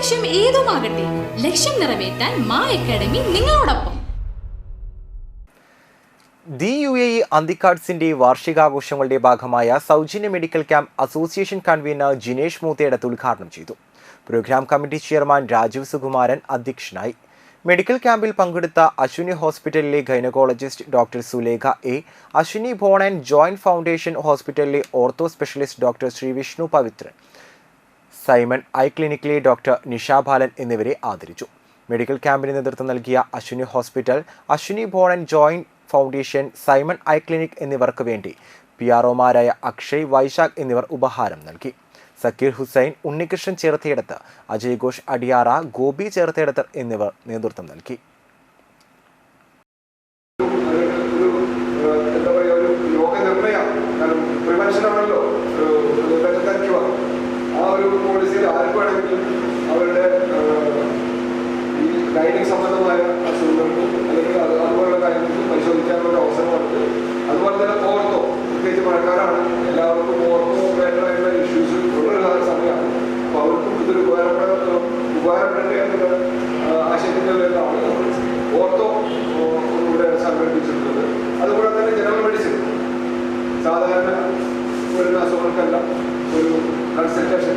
ലക്ഷ്യം ഏതുമാകട്ടെ ലക്ഷ്യം നിറവേറ്റാൻ മാ അക്കാഡമി നിങ്ങളോടൊപ്പം. ദി യു എ ഇ അന്തിക്കാർഡ്സിന്റെ വാർഷികാഘോഷങ്ങളുടെ ഭാഗമായ സൗജന്യ medical camp association convenor Jinesh Moothedath ഉദ്ഘാടനം ചെയ്തു. Program committee chairman Rajeev Sukumaran അധ്യക്ഷനായി. മെഡിക്കൽ ക്യാമ്പിൽ പങ്കെടുത്ത അശ്വിനി ഹോസ്പിറ്റലിലെ gynaecologist doctor Sulekha A Ashwini and joint foundation ഹോസ്പിറ്റലിലെ ortho specialist doctor Sree Vishnu Pavithran Simon eye ക്ലിനിക്കിലെ doctor Nisha Balan എന്നിവരെ ആദരിച്ചു. മെഡിക്കൽ ക്യാമ്പിന് നേതൃത്വം നൽകിയ Ashwini hospital Ashwini and joint foundation Simon eye clinic എന്നിവർക്ക് വേണ്ടി പി ആർ ഒമാരായ അക്ഷയ് വൈശാഖ് എന്നിവർ ഉപഹാരം നൽകി. സക്കീർ ഹുസൈൻ ഉണ്ണികൃഷ്ണൻ ചേർത്തയിടത്ത് അജയ് ഘോഷ് അടിയാറ ഗോപി ചേർത്തയിടത്ത് എന്നിവർ നേതൃത്വം നൽകി. പോളിസിയിൽ ആർക്ക് വേണമെങ്കിലും അവരുടെ ഈ ഗൈഡിങ് സംബന്ധമായ അസുഖങ്ങൾക്കും അല്ലെങ്കിൽ അത് അതുപോലുള്ള കാര്യങ്ങൾക്കും പരിശോധിക്കാനുള്ള അവസരമുണ്ട് അതുപോലെ തന്നെ ഓർത്തോ പ്രത്യേകിച്ച് മഴക്കാരാണ് എല്ലാവർക്കും ഓർത്തോ വേണ്ടതായിട്ടുള്ള ഇഷ്യൂസ് ഉള്ള സമയമാണ്. അപ്പോൾ അവർക്കും ഇതൊരു ഉപകാരപ്പെട്ട ഉപകാരപ്പെടട്ടെ എന്നുള്ള ആശയത്തിന്റെ പേരിലാണ് ഓർത്തോ ഇവിടെ സംഘടിപ്പിച്ചിട്ടുള്ളത്. അതുപോലെ തന്നെ ജനറൽ മെഡിസിൻ സാധാരണ വരുന്ന അസുഖങ്ങൾക്കെല്ലാം ഒരു കൺസൾട്ടേഷൻ